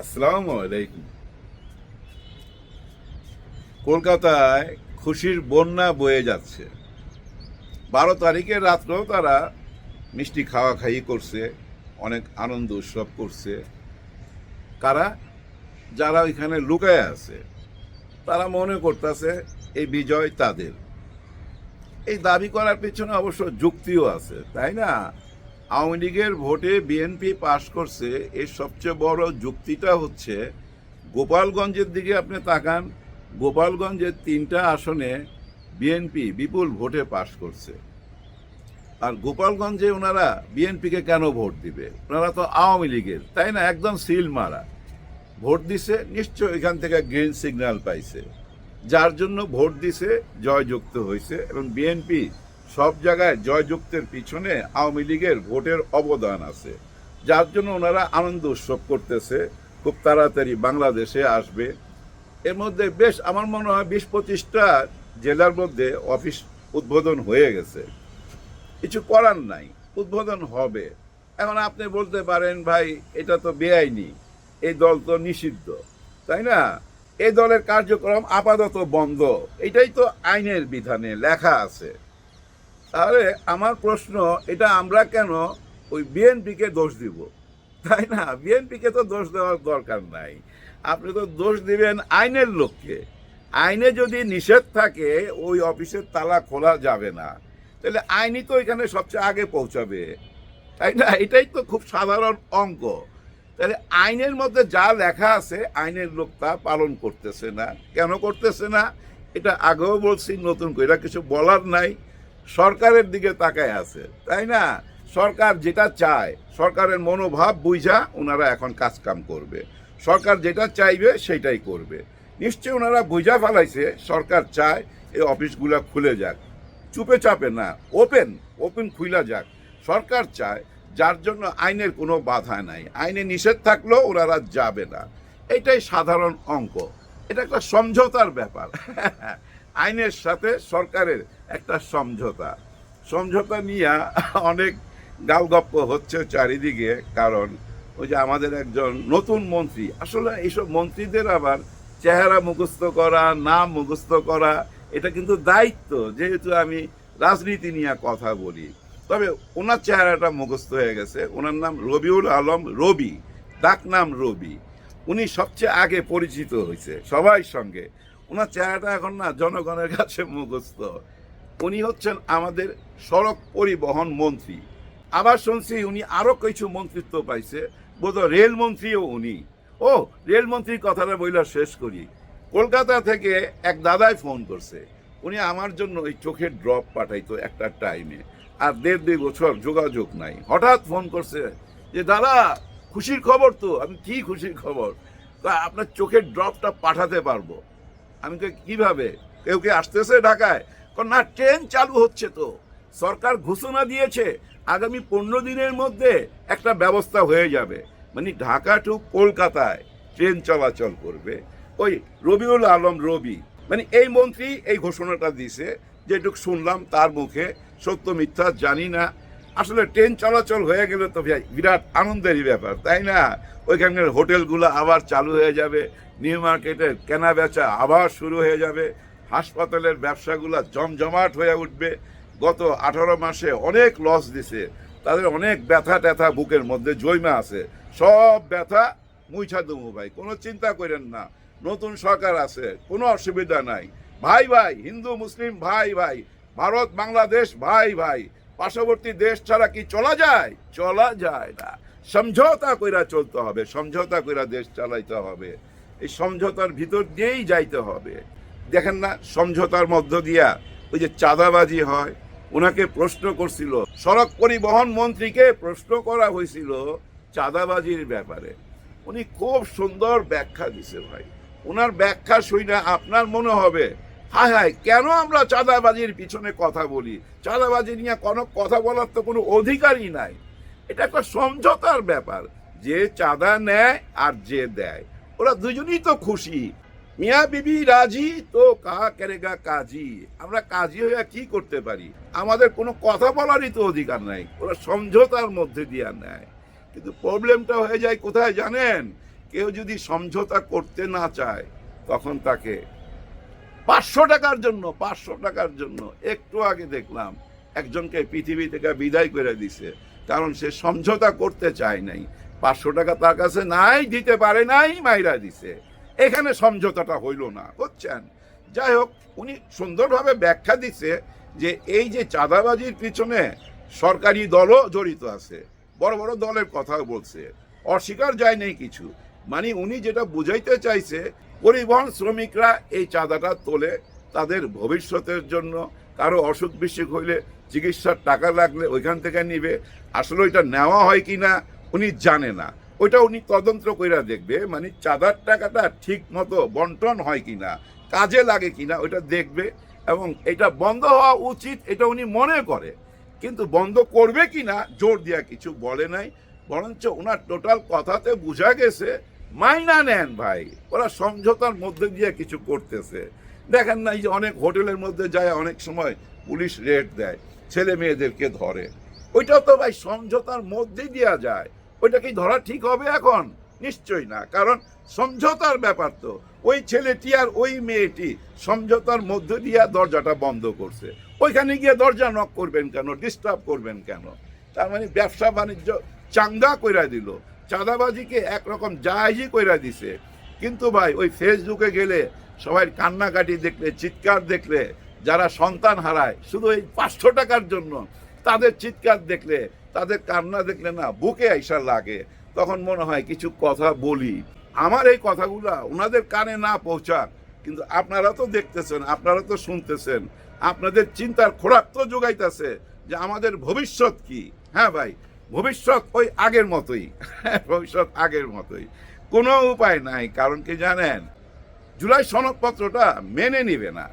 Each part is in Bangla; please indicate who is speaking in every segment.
Speaker 1: আসসালামু আলাইকুম। কলকাতায় খুশির বন্যা বয়ে যাচ্ছে। বারো তারিখের রাত্রেও তারা মিষ্টি খাওয়া খাই করছে, অনেক আনন্দ উৎসব করছে। কারা? যারা ওইখানে লুকায় আছে, তারা মনে করতেছে এই বিজয় তাদের। এই দাবি করার পেছনে অবশ্য যুক্তিও আছে, তাই না? আওয়ামী লীগের ভোটে বিএনপি পাশ করছে, এর সবচেয়ে বড় যুক্তিটা হচ্ছে, গোপালগঞ্জের দিকে আপনি তাকান, গোপালগঞ্জের তিনটা আসনে বিএনপি বিপুল ভোটে পাশ করছে। আর গোপালগঞ্জে ওনারা বিএনপিকে কেন ভোট দিবে? ওনারা তো আওয়ামী লীগের, তাই না? একদম সিল মারা। ভোট দিছে নিশ্চয় এখান থেকে গ্রিন সিগন্যাল পাইছে। যার জন্য ভোট দিছে, জয়যুক্ত হয়েছে এবং বিএনপি সব জায়গায় জয়যুক্তের পিছনে আওয়ামী লীগের ভোটের অবদান আছে। যার জন্য ওনারা আনন্দ উৎসব করতেছে। খুব তাড়াতাড়ি বাংলাদেশে আসবে। এর মধ্যে বেশ আমার মনে হয় বিশ পঁচিশটা জেলার মধ্যে অফিস উদ্বোধন হয়ে গেছে। কিছু করার নাই, উদ্বোধন হবে। এখন আপনি বলতে পারেন, ভাই, এটা তো বেআইনি। এই দল তো নিষিদ্ধ। তাই না? এই দলের কার্যক্রম আপাতত বন্ধ। এটাই তো আইনের বিধানে লেখা আছে। তাহলে আমার প্রশ্ন, এটা আমরা কেন ওই বিএনপিকে দোষ দিব? তাই না? বিএনপিকে তো দোষ দেওয়ার দরকার নাই। আপনি তো দোষ দিবেন আইনের লোককে। আইনে যদি নিষেধ থাকে, ওই অফিসের তালা খোলা যাবে না। তাহলে আইনই তো এখানে সবচেয়ে আগে পৌঁছাবে। তাই না? এটাই তো খুব সাধারণ অঙ্ক। তাহলে আইনের মধ্যে যা লেখা আছে, আইনের লোক তা পালন করতেছে না। কেন করতেছে না? এটা আগেও বলছি, নতুন করে। এটা কিছু বলার নাই। সরকারের দিকে তাকায় আছে, তাই না? সরকার যেটা চায়, সরকারের মনোভাব বুঝা ওনারা এখন কাজ কাম করবে। সরকার যেটা চাইবে সেটাই করবে। নিশ্চয়ই ওনারা বুঝা ফেলাইছে, সরকার চায় এই অফিসগুলো খুলে যাক। চুপে চাপে না, ওপেন ওপেন খুইলা যাক। সরকার চায়, যার জন্য আইনের কোনো বাধা নাই। আইনে নিষেধ থাকলেও ওনারা যাবে না। এটাই সাধারণ অঙ্ক। এটা একটা সমঝোতার ব্যাপার। আইনের সাথে সরকারের একটা সমঝোতা। সমঝোতা নিয়ে অনেক গালগপ্প হচ্ছে চারিদিকে, কারণ ওই যে আমাদের একজন নতুন মন্ত্রী, আসলে এইসব মন্ত্রীদের আবার চেহারা মুখস্থ করা, নাম মুখস্থ করা, এটা কিন্তু দায়িত্ব, যেহেতু আমি রাজনীতি নিয়ে কথা বলি। তবে ওনার চেহারাটা মুখস্থ হয়ে গেছে, ওনার নাম রবিউল আলম রবি, ডাক নাম রবি। উনি সবচেয়ে আগে পরিচিত হয়েছে, সবাই সঙ্গে। ওনার চেহারাটা এখন না জনগণের কাছে মুখস্থ। উনি হচ্ছেন আমাদের সড়ক পরিবহন মন্ত্রী। আবার শুনছি উনি আরও কিছু মন্ত্রিত্ব পাইছে বোধ রেলমন্ত্রীও উনি। ও রেলমন্ত্রীর কথাটা বইলা শেষ করি। কলকাতা থেকে এক দাদাই ফোন করছে। উনি আমার জন্য ওই চোখের ড্রপ পাঠাইতো একটা টাইমে। আর দেড় দুই বছর যোগাযোগ নাই। হঠাৎ ফোন করছে যে, দাদা, খুশির খবর তো, আমি কি খুশির খবর? আপনার চোখের ড্রপটা পাঠাতে পারব। আমি তো কীভাবে? কেউ কে আসতেছে ঢাকায়? না, ট্রেন চালু হচ্ছে তো। সরকার ঘোষণা দিয়েছে, আগামী পনেরো দিনের মধ্যে একটা ব্যবস্থা হয়ে যাবে। মানে ঢাকা টু কলকাতায় ট্রেন চলাচল করবে। ওই রবিউল আলম রবি মানে এই মন্ত্রী এই ঘোষণাটা দিছে, যেটুক শুনলাম তার মুখে, সত্য মিথ্যা জানি না। আসলে ট্রেন চলাচল হয়ে গেলে তো ভাই বিরাট আনন্দেরই ব্যাপার, তাই না? ওইখানকার হোটেলগুলো আবার চালু হয়ে যাবে, নিউ মার্কেটের কেনা বেচা আবার শুরু হয়ে যাবে, হাসপাতালের ব্যবসাগুলো জমজমাট হয়ে উঠবে। গত আঠারো মাসে অনেক লস দিছে, তাদের অনেক ব্যথা ট্যাথা বুকের মধ্যে জৈমা আছে, সব ব্যথা মুইছা দেবো ভাই, কোনো চিন্তা করেন না, নতুন সরকার আছে, কোনো অসুবিধা নাই। ভাই ভাই, হিন্দু, মুসলিম, ভাই ভাই, ভারত, বাংলাদেশ, ভাই ভাই পার্শ্ববর্তী দেশ ছাড়া কি চলা যায়? চলা যায় না। সমঝোতা কইরা চলতে হবে, সমঝোতা কইরা দেশ চালাইতে হবে। এই সমঝোতার ভিতর দিয়েই যাইতে হবে। দেখেন না, সমঝোতার মধ্য দিয়া ওই যে চাঁদাবাজি হয় ওনাকে প্রশ্ন করছিল, সড়ক পরিবহন মন্ত্রীকে প্রশ্ন করা হয়েছিল চাঁদাবাজির ব্যাপারে। উনি খুব সুন্দর ব্যাখ্যা দিছে ভাই। ওনার ব্যাখ্যা শুনে আপনার মনে হবে। হায় হায়, কেন আমরা চাঁদাবাজির পিছনে কথা বলি? চাঁদাবাজি নিয়ে কোনো কথা বলার তো কোনো অধিকারই নাই। এটা একটা সমঝোতার ব্যাপার। যে চাঁদা নেয় আর যে দেয়। ওরা দুজনেই তো খুশি। মিয়া বিবি রাজি তো কা কেরেগা কাজী? আমরা কাজী হইয়া কি করতে পারি? আমাদের কোনো কথা বলারই তো অধিকার নাই। ওরা সমঝোতার মধ্যে দিয়া নেয়। কিন্তু প্রবলেমটা হয়ে যায় কোথায় জানেন? কেউ যদি সমঝোতা করতে না চায়, তখন তাকে পাঁচশো টাকার জন্য, পাঁচশো টাকার জন্য একটু আগে দেখলাম একজনকে পৃথিবী থেকে বিদায় করে দিছে, কারণ সে সমঝোতা করতে চায় নাই। পাঁচশো টাকা তার কাছে নাই, দিতে পারে নাই, মাইরা দিছে। এখানে সমঝোতাটা হইল না, বুঝছেন? যাই হোক, উনি সুন্দরভাবে ব্যাখ্যা দিছে যে এই যে চাঁদাবাজির পিছনে সরকারি দলও জড়িত আছে, বড় বড় দলের কথা বলছে। অস্বীকার যায় নেই কিছু। মানে উনি যেটা বুঝাইতে চাইছে পরিবহন শ্রমিকরা এই চাঁদাটা তোলে তাদের ভবিষ্যতের জন্য। কারও অসুখ বিসুখ হইলে চিকিৎসার টাকা লাগলে ওইখান থেকে নিবে। আসলে ওইটা নেওয়া হয় কি না উনি জানে না। ওইটা উনি তদন্ত কইরা দেখবে মানে চাঁদার টাকাটা ঠিক মতো বন্টন হয় কিনা, কাজে লাগে কি না ওইটা দেখবে এবং এটা বন্ধ হওয়া উচিত এটা উনি মনে করে। কিন্তু বন্ধ করবে কি না জোর দিয়া কিছু বলে নাই, বরঞ্চ ওনার টোটাল কথাতে বোঝা গেছে মাইনা নেন ভাই। ওরা সমঝোতার মধ্যে দিয়ে কিছু করতেছে। দেখেন না, এই যে অনেক হোটেলের মধ্যে যায়, অনেক সময় পুলিশ রেড দেয়, ছেলে মেয়েদেরকে ধরে। ওইটাও তো ভাই সমঝোতার মধ্যে দেওয়া যায়। ওইটা কি ধরা ঠিক হবে এখন? নিশ্চয়ই না, কারণ সমঝোতার ব্যাপার তো। ওই ছেলেটি আর ওই মেয়েটি সমঝোতার মধ্য দিয়া দরজাটা বন্ধ করছে। ওইখানে গিয়ে দরজা নক করবেন কেন? ডিস্টার্ব করবেন কেন? তার মানে ব্যবসা বাণিজ্য চাঙ্গা কইরা দিল। চাঁদাবাজিকে একরকম জাহাজই কইরা দিছে। কিন্তু ভাই, ওই ফেসবুকে গেলে, সবাই কান্নাকাটি দেখলে, চিৎকার দেখলে, যারা সন্তান হারায়, শুধু এই পাঁচশো টাকার জন্য, তাদের চিৎকার দেখলে, তাদের কান্না দেখলে না, বুকে আইসা লাগে। তখন মনে হয়, কিছু কথা বলি। আমার এই কথাগুলা ওনাদের কানে না পৌঁছাক, কিন্তু আপনারা তো দেখতেছেন, আপনারা তো শুনতেছেন। আপনাদের চিন্তার খোরাক তো যোগাইতেছে যে আমাদের ভবিষ্যৎ কি। হ্যাঁ ভাই ভবিষ্যৎ ওই আগের মতোই। ভবিষ্যৎ আগের মতোই। কোনো উপায় নাই, কারণ কি জানেন? জুলাই সনদপত্রটা মেনে নিবে না।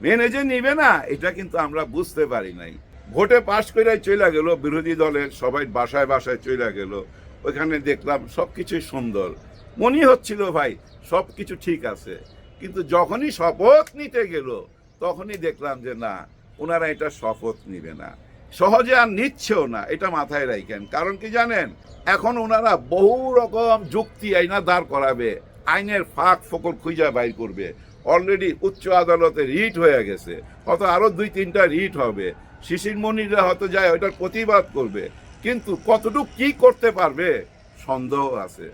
Speaker 1: মেনে যে নিবে না, এটা কিন্তু আমরা বুঝতে পারি নাই। ভোটে পাশ করে চলে গেল, বিরোধী দলের সবাই বাসায় বাসায় চলে গেল। ওইখানে দেখলাম সব কিছুই সুন্দর। মনে হচ্ছিল ভাই সব কিছু ঠিক আছে। কিন্তু যখনই শপথ নিতে গেল, তখনই দেখলাম যে না, ওনারা এটা শপথ নিবে না। সহজে আর নিচ্ছেও না, এটা মাথায় রাখেন কারণ কি জানেন? এখন ওনারা বহু রকম যুক্তি আইনা দাঁড় করাবে, আইনের ফাঁক ফকর খুঁজা বাইর করবে। অলরেডি উচ্চ আদালতে রিট হয়ে গেছে, হয়তো আরও দুই তিনটা রিট হবে। শিশির মনিরা হয়তো যায় ওইটার প্রতিবাদ করবে, কিন্তু কতটুকু কি করতে পারবে, সন্দেহ আছে।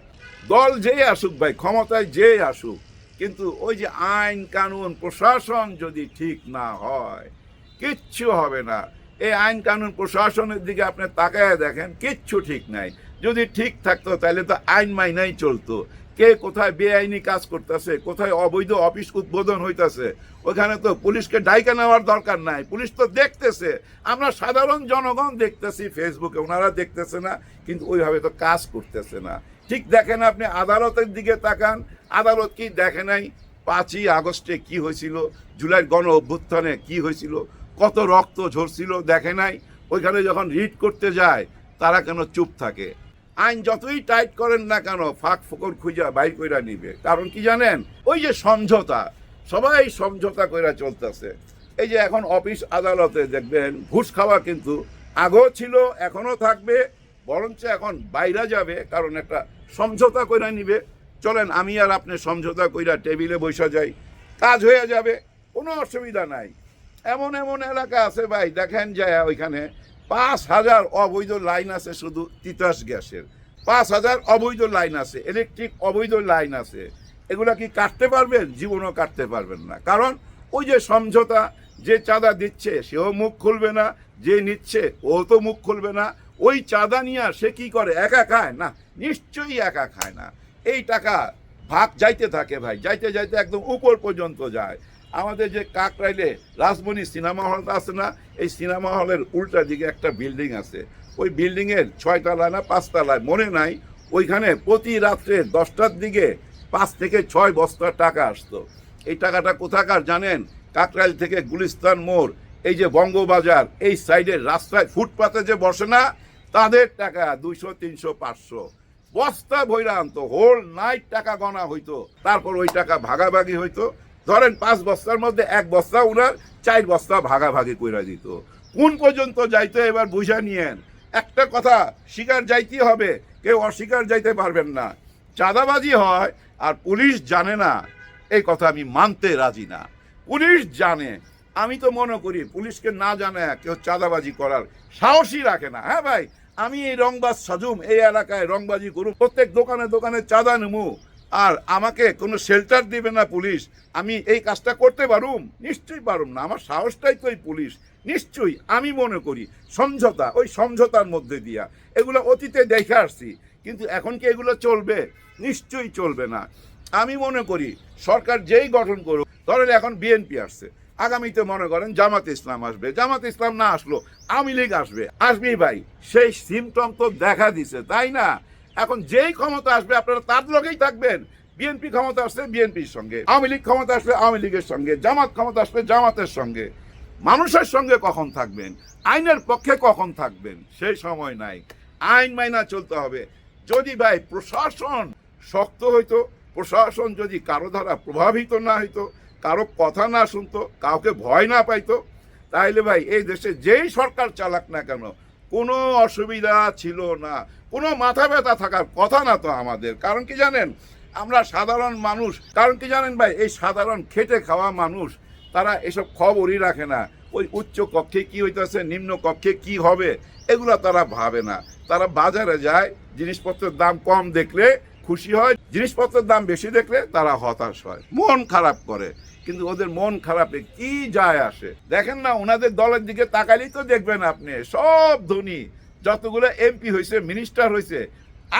Speaker 1: দল যেই আসুক ভাই, ক্ষমতায় যেই আসুক, কিন্তু ওই যে আইন, কানুন, প্রশাসন যদি ঠিক না হয়, কিচ্ছু হবে না। এই আইন কানুন প্রশাসনের দিকে আপনি তাকায় দেখেন, কিচ্ছু ঠিক নাই। যদি ঠিক থাকতো, তাহলে তো আইন মাইনাই চলতো। কে কোথায় বেআইনি কাজ করতেছে, কোথায় অবৈধ অফিস উদ্বোধন হইতাছে, ওখানে তো পুলিশকে ডাইকা নেওয়ার দরকার নাই। পুলিশ তো দেখতেছে। আমরা সাধারণ জনগণ দেখতেছি ফেসবুকে, ওনারা দেখতেছে না, কিন্তু ওইভাবে তো কাজ করতেছে না। ঠিক দেখেন আপনি আদালতের দিকে তাকান। আদালত কি দেখে নাই? পাঁচই আগস্টে কি হয়েছিল? জুলাইয়ের গণ অভ্যুত্থানে কি হয়েছিল? কত রক্ত ঝরছিল দেখে নাই। ওইখানে যখন রিড করতে যায়, তারা কেন চুপ থাকে? আইন যতই টাইট করেন না কেন, ফাঁক ফোকর খুঁজা বাইর কইরা নিবে। কারণ কি জানেন? ওই যে সমঝোতা, সবাই সমঝোতা কইরা চলতেছে। এই যে এখন অফিস আদালতে দেখবেন, ঘুষ খাওয়া কিন্তু আগেও ছিল এখনও থাকবে। বরঞ্চ এখন বাইরে যাবে, কারণ একটা সমঝোতা কইরা নিবে। চলেন, আমি আর আপনি সমঝোতা কইরা টেবিলে বসা যাই। কাজ হয়ে যাবে, কোনো অসুবিধা নাই। এমন এমন এলাকা আছে ভাই, দেখেন যায় ওইখানে। পাঁচ হাজার অবৈধ লাইন আছে শুধু তিতাস গ্যাসের। পাঁচ হাজার অবৈধ লাইন আছে ইলেকট্রিক অবৈধ লাইন আছে। এগুলা কি কাটতে পারবেন? জীবনও কাটতে পারবেন না। কারণ ওই যে সমঝোতা, যে চাঁদা দিচ্ছে, সেও মুখ খুলবে না, যে নিচ্ছে, ও তো মুখ খুলবে না। ওই চাঁদা নিয়ে সে কি করে? একা খায়? না, নিশ্চয়ই একা খায় না। এই টাকা ভাগ যাইতে থাকে ভাই, যাইতে যাইতে একদম উপর পর্যন্ত যায়। আমাদের যে কাকরাইলে রাজমণি সিনেমা হলটা আছে না, এই সিনেমা হলের উল্টা দিকে একটা বিল্ডিং আছে। ওই বিল্ডিংয়ের ছয়তলায় না পাঁচতলায় মনে নাই, ওইখানে প্রতি রাত্রে দশটার দিকে পাঁচ থেকে ছয় বস্তা টাকা আসতো। এই টাকাটা কোথাকার জানেন? কাকরাইল থেকে গুলিস্তান মোড়, এই যে বঙ্গবাজার, এই সাইডের রাস্তায় ফুটপাতে যে বসে না, তাদের টাকা দুইশো, তিনশো, পাঁচশো। বস্তা ভৈরা আনতো হোল নাইট টাকা গণা হইতো, তারপর ওই টাকা ভাগাভাগি হইতো। ধরেন পাঁচ বস্তার মধ্যে এক বস্তা উনার, চার বস্তা ভাগাভাগি কইরা দিত। কোন পর্যন্ত যাইতো এবার বুঝা নিয়েন। একটা কথা, শিকার যাইতে হবে, কেউ অস্বীকার যাইতে পারবেন না। চাঁদাবাজি হয় আর পুলিশ জানে না, এই কথা আমি মানতে রাজি না। পুলিশ জানে, আমি তো মনে করি পুলিশকে না জানে কেউ চাঁদাবাজি করার সাহসই রাখে না। হ্যাঁ ভাই, আমি এই রংবাজ সাজুম, এই এলাকায় রংবাজি করুম, প্রত্যেক দোকানে দোকানে চাঁদা নেমু। আর আমাকে কোনো শেল্টার দিবে না পুলিশ, আমি এই কাজটা করতে পারুম? নিশ্চয়ই পারুম না, আমার সাহসটাই তো এই পুলিশ। নিশ্চয়ই আমি মনে করি সমঝোতা, ওই সমঝোতার মধ্যে দিয়া। এগুলো অতীতে দেখে আসছি, কিন্তু এখন কি এগুলো চলবে? নিশ্চয়ই চলবে না। আমি মনে করি সরকার যেই গঠন করুক, ধরেন এখন বিএনপি আসছে, আগামীতে মনে করেন জামাত ইসলাম আসবে। জামাত ইসলাম না আসলো, আওয়ামী লীগ আসবে। আসবেই ভাই, সেই সিমটম তো দেখা দিছে, তাই না? এখন যেই ক্ষমতা আসবে, আপনারা তার লগেই থাকবেন। বিএনপি ক্ষমতা আসলে বিএনপির সঙ্গে, আওয়ামী লীগ ক্ষমতা আসলে আওয়ামী লীগের সঙ্গে, জামাত ক্ষমতা আসলে জামাতের সঙ্গে। মানুষের সঙ্গে কখন থাকবেন? আইনের পক্ষে কখন থাকবেন? সেই সময় নাই। আইন মাইনা চলতে হবে। যদি ভাই প্রশাসন শক্ত হইতো, প্রশাসন যদি কারও দ্বারা প্রভাবিত না হইতো, কারও কথা না শুনতো, কাউকে ভয় না পাইতো, তাইলে ভাই এই দেশে যেই সরকার চালাক না কেন কোনো অসুবিধা ছিল না। কোনো মাথা ব্যথা থাকার কথা না তো আমাদের। কারণ কি জানেন? আমরা সাধারণ মানুষ। কারণ কি জানেন ভাই? এই সাধারণ খেটে খাওয়া মানুষ, তারা এসব খবরই রাখে না। ওই উচ্চ কক্ষে কি হইতেছে, নিম্ন কক্ষে কি হবে, এগুলো তারা ভাবে না। তারা বাজারে যায়, জিনিসপত্রের দাম কম দেখলে খুশি হয়, জিনিসপত্রের দাম বেশি দেখলে তারা হতাশ হয়। মন খারাপ করে। কিন্তু ওদের মন খারাপে, কি যায় আসে? দেখেন না, ওনাদের দলের দিকে তাকালেই তো দেখবেন আপনি, সব ধনী, যতগুলো এমপি হয়েছে মিনিস্টার হয়েছে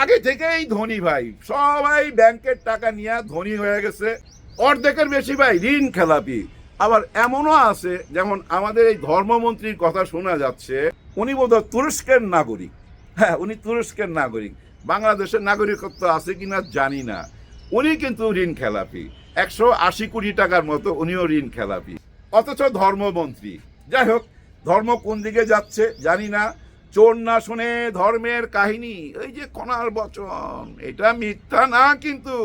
Speaker 1: আগে থেকেই ধনী ভাই, সবাই ব্যাংকের টাকা নিয়ে ধনী হয়ে গেছে, অর্ধেকের বেশি ভাই, ঋণ খেলাপি। আবার এমনও আছে, যেমন আমাদের এই ধর্মমন্ত্রীর কথা শোনা যাচ্ছে, উনি বোধহয় তুরস্কের নাগরিক। হ্যাঁ উনি তুরস্কের নাগরিক। বাংলাদেশের নাগরিকত্ব আছে কিনা জানি না। উনি কিন্তু ঋণ খেলাপি। একশো আশি কোটি টাকার মতো উনিও ঋণ খেলাপি। অথচ ধর্মমন্ত্রী। যাই হোক, ধর্ম কোন দিকে যাচ্ছে জানি না। চোর না শুনে ধর্মের কাহিনী। এই যে কণার বচন, এটা মিথ্যা না কিন্তু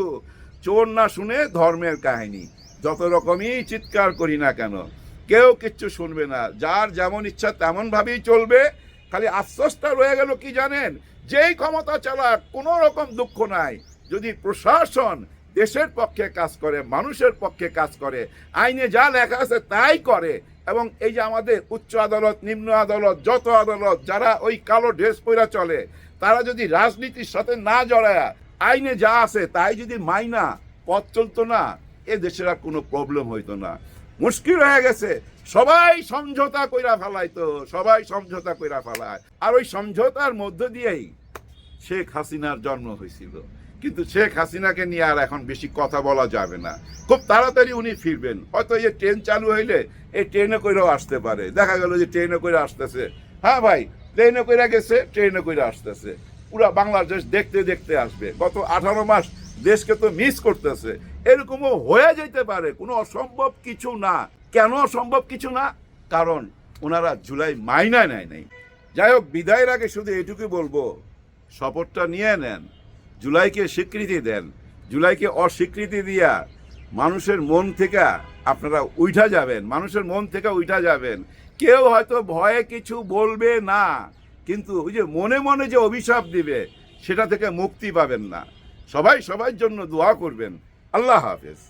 Speaker 1: চোর না শুনে ধর্মের কাহিনী। যত রকমই চিৎকার করি না কেন, কেউ কিচ্ছু শুনবে না। যার যেমন ইচ্ছা তেমন ভাবেই চলবে। খালি আফসোসটা রয়ে গেল কি জানেন? যেই ক্ষমতা চালাক, কোনো রকম দুঃখ নাই। যদি প্রশাসন দেশের পক্ষে কাজ করে, মানুষের পক্ষে কাজ করে, আইনে যা লেখা আছে তাই করে। এবং এই যে আমাদের উচ্চ আদালত, নিম্ন আদালত, যত আদালত, যারা ওই কালো ড্রেস পরে চলে, তারা যদি রাজনীতির সাথে না জড়ায়, আইনে যা আছে তাই যদি মাইনা, পথ চলতো না, এ দেশের আর কোনো প্রবলেম হইতো না। মুশকিল হয়ে গেছে। সবাই সমঝোতা কইরা ফেলাইতো, সবাই সমঝোতা কইরা ফেলায়। আর ওই সমঝোতার মধ্য দিয়েই শেখ হাসিনার জন্ম হয়েছিল কিন্তু শেখ হাসিনাকে নিয়ে আর এখন বেশি কথা বলা যাবে না। খুব তাড়াতাড়ি উনি ফিরবেন। হয়তো এই ট্রেন চালু হইলে এই ট্রেনে কইরাও আসতে পারে। দেখা গেল যে ট্রেনে করে আসতেছে। হ্যাঁ ভাই, ট্রেনে কইরা গেছে, ট্রেনে করে আসতেছে। পুরা বাংলাদেশ দেখতে দেখতে আসবে। গত আঠারো মাস দেশকে তো মিস করতেছে। এরকমও হয়ে যেতে পারে। কোনো অসম্ভব কিছু না। কেন অসম্ভব কিছু না? কারণ ওনারা জুলাই মাইনা নেয় নাই। যাই হোক, বিদায়ের আগে শুধু এটুকু বলব। শপথটা নিয়ে নেন। জুলাইকে স্বীকৃতি দেন। জুলাইকে অস্বীকৃতি দিয়া মানুষের মন থেকে আপনারা উঠা যাবেন। মানুষের মন থেকে উঠা যাবেন। কেউ হয়তো ভয়ে কিছু বলবে না, কিন্তু ওই যে মনে মনে যে অভিশাপ দিবে, সেটা থেকে মুক্তি পাবেন না। সবাই সবার জন্য দোয়া করবেন। আল্লাহ হাফেজ।